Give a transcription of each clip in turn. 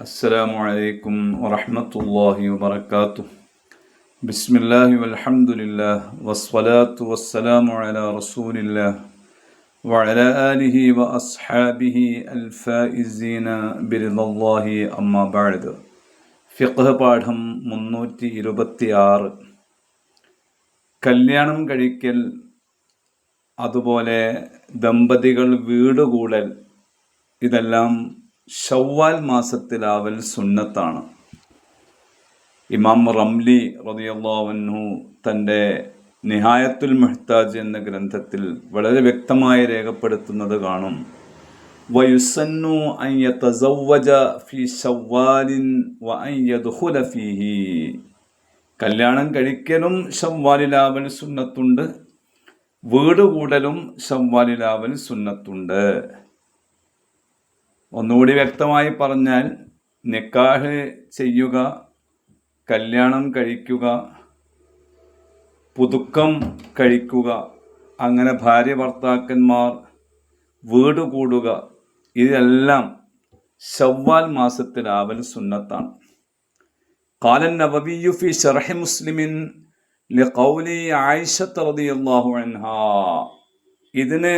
السلام عليكم ورحمة الله وبركاته بسم الله والحمد لله والصلاة والسلام على رسول الله وعلى آله وأصحابه الفائزين برضا الله أما بعد ഫിഖ് പാഠം മുന്നൂറ്റി ഇരുപത്തി ആറ് കല്യാണം കഴിക്കൽ അതുപോലെ ദമ്പതികൾ വീടുകൂടൽ ഇതെല്ലാം ഷവ്വാൽ മാസത്തിലാവൽ സുന്നത്താണ്. ഇമാം റംലി റതിയല്ലാവന്നു തന്റെ നിഹായത്തുൽ മെഹ്താജ് എന്ന ഗ്രന്ഥത്തിൽ വളരെ വ്യക്തമായി രേഖപ്പെടുത്തുന്നത് കാണും. വയുസന്നു ഫി ഷവ്വാലിൻ ഫീഹി. കല്യാണം കഴിക്കലും ഷവ്വാലിലാവൽ സുന്നത്തുണ്ട്. വീട് കൂടലും ഷവ്വാലിലാവൽ സുന്നത്തുണ്ട്. ഒന്നുകൂടി വ്യക്തമായി പറഞ്ഞാൽ നിക്കാഹ് ചെയ്യുക കല്യാണം കഴിക്കുക പുതുക്കം കഴിക്കുക അങ്ങനെ ഭാര്യ ഭർത്താക്കന്മാർ വീട് കൂടുക ഇതെല്ലാം ഷവ്വാൽ മാസത്തിലാവൽ സുന്നത്താണ്. കാലൻ ഫി ഷർഹി മുസ്ലിമിൻ ആയിഷത്ത് റളിയല്ലാഹു അൻഹാ. ഇതിന്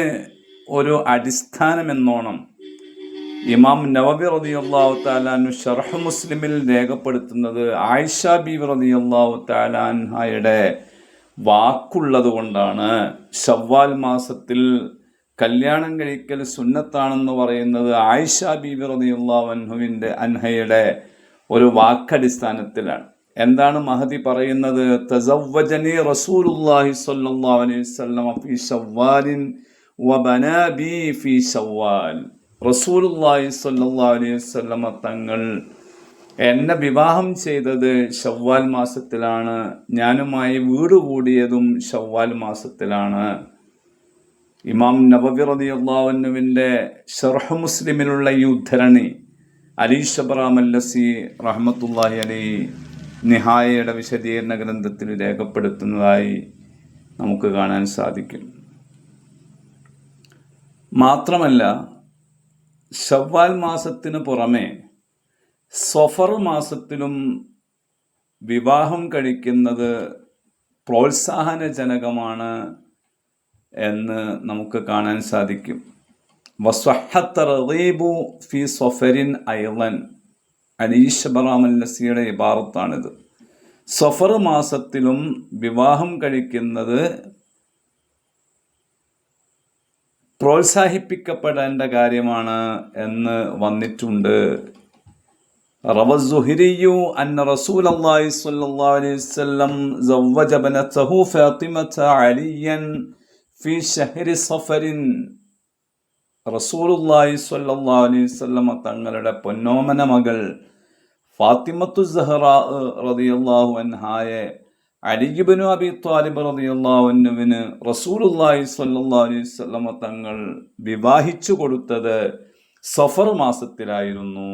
ഒരു അടിസ്ഥാനം എന്നോണം ഇമാം നവബി റതിയല്ലാഹു താലാനു ഷർഹ് മുസ്ലിമിൽ രേഖപ്പെടുത്തുന്നത് ആയിഷ ബി റതിയല്ലാഹു താലാൻഹയുടെ വാക്കുള്ളത് കൊണ്ടാണ്. ഷവ്വാൽ മാസത്തിൽ കല്യാണം കഴിക്കൽ സുന്നത്താണെന്ന് പറയുന്നത് ആയിഷ ബി റതിയുള്ളാഹുവിന്റെ അൻഹയുടെ ഒരു വാക്കടിസ്ഥാനത്തിലാണ്. എന്താണ് മഹദി പറയുന്നത്? തസവ്വജനി റസൂലുല്ലാഹി സ്വല്ലല്ലാഹു അലൈഹി വസല്ലം ഫീ ഷവ്വാലിൻ വബനാ ബി ഫീ ഷവ്വാൽ റസൂലുല്ലാഹി സല്ലാ അലൈഹി തങ്ങൾ എന്നെ വിവാഹം ചെയ്തത് ഷവ്വാൽ മാസത്തിലാണ്. ഞാനുമായി വീട് കൂടിയതും ഷവ്വാൽ മാസത്തിലാണ്. ഇമാം നബബി അള്ളാഹുവിന്റെ ഷർഹ മുസ്ലിമിലുള്ള ഈ ഉദ്ധരണി അലി ഷബറാമല്ലസി റഹമത്തുല്ലാഹി അലി നിഹായയുടെ വിശദീകരണ ഗ്രന്ഥത്തിൽ രേഖപ്പെടുത്തുന്നതായി നമുക്ക് കാണാൻ സാധിക്കും. മാത്രമല്ല ഷവ്വാൽ മാസത്തിന് പുറമെ സൊഫർ മാസത്തിലും വിവാഹം കഴിക്കുന്നത് പ്രോത്സാഹനജനകമാണ് എന്ന് നമുക്ക് കാണാൻ സാധിക്കും. വസ്വഹത്തറീബു ഫി സൊഫരിൻ ഐലൻ അനീഷ് ബറാമൽ നസിയുടെ ഇബാറത്താണിത്. സൊഫർ മാസത്തിലും വിവാഹം കഴിക്കുന്നത് പ്രോത്സാഹിപ്പിക്കപ്പെടേണ്ട കാര്യമാണ് എന്ന് വന്നിട്ടുണ്ട്. തങ്ങളുടെ പൊന്നോമന മകൾ ഫാത്തിമത്തു സഹറ റതിയാഹു അൻഹായെ അലിബിനു അബി താലിബ് റസൂലുള്ളാഹി സ്വല്ലല്ലാഹു അലൈഹി വസല്ലമ തങ്ങൾ വിവാഹിച്ചു കൊടുത്തത് സഫർ മാസത്തിലായിരുന്നു.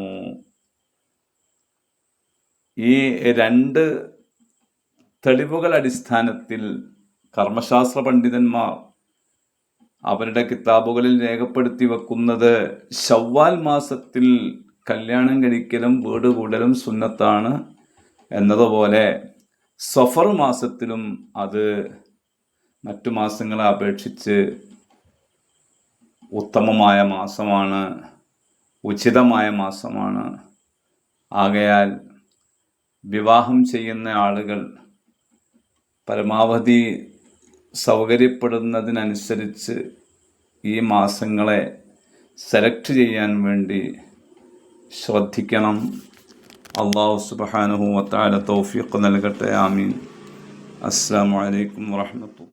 ഈ രണ്ട് തെളിവുകൾ അടിസ്ഥാനത്തിൽ കർമ്മശാസ്ത്ര പണ്ഡിതന്മാർ അവരുടെ കിതാബുകളിൽ രേഖപ്പെടുത്തി വെക്കുന്നത് ഷവ്വാൽ മാസത്തിൽ കല്യാണം കഴിക്കലും വീട് കൂടലും സുന്നത്താണ് എന്നതുപോലെ സഫർ മാസത്തിലും അത് മറ്റു മാസങ്ങളെ അപേക്ഷിച്ച് ഉത്തമമായ മാസമാണ് ഉചിതമായ മാസമാണ്. ആകയാൽ വിവാഹം ചെയ്യുന്ന ആളുകൾ പരമാവധി സൗകര്യപ്പെടുന്നതിനനുസരിച്ച് ഈ മാസങ്ങളെ സെലക്ട് ചെയ്യാൻ വേണ്ടി ശ്രദ്ധിക്കണം. അള്ളാഹു സുബാനുഹു വത്താല തൗഫീഖ് നൽകട്ടെ ആമീൻ അസ്സാം വലൈക്കും വാഹമത്തു